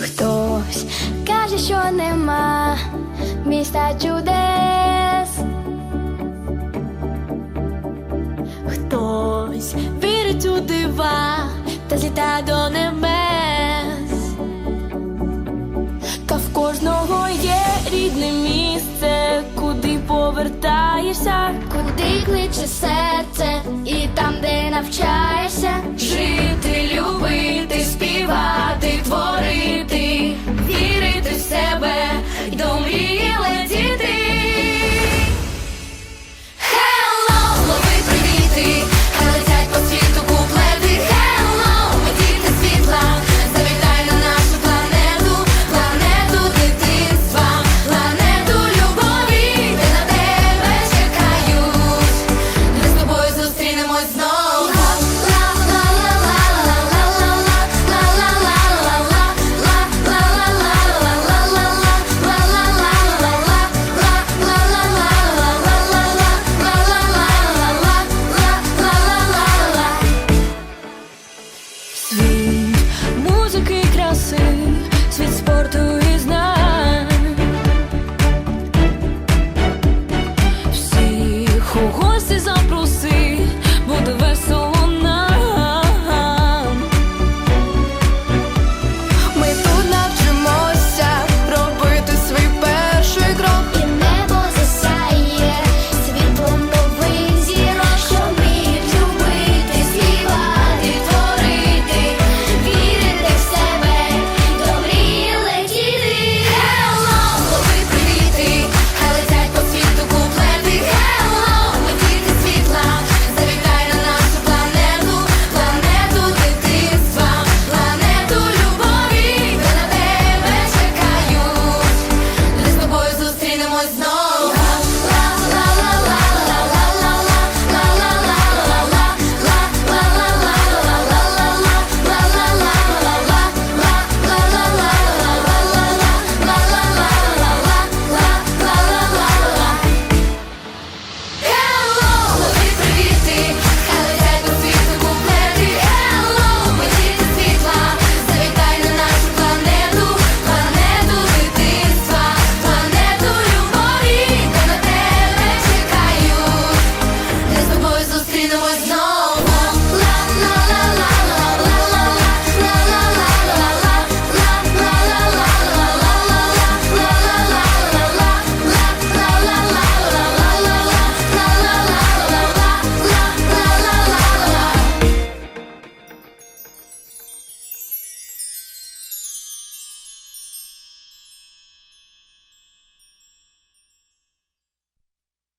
Хтось каже, що нема міста чудес. Хтось вірить у дива та зліта до небес. Та в кожного є рідне місце, куди повертаєшся, куди кличе серце, і там, де навчаєшся, вчимося жити, любити, співати, творити. краси, світ спорту.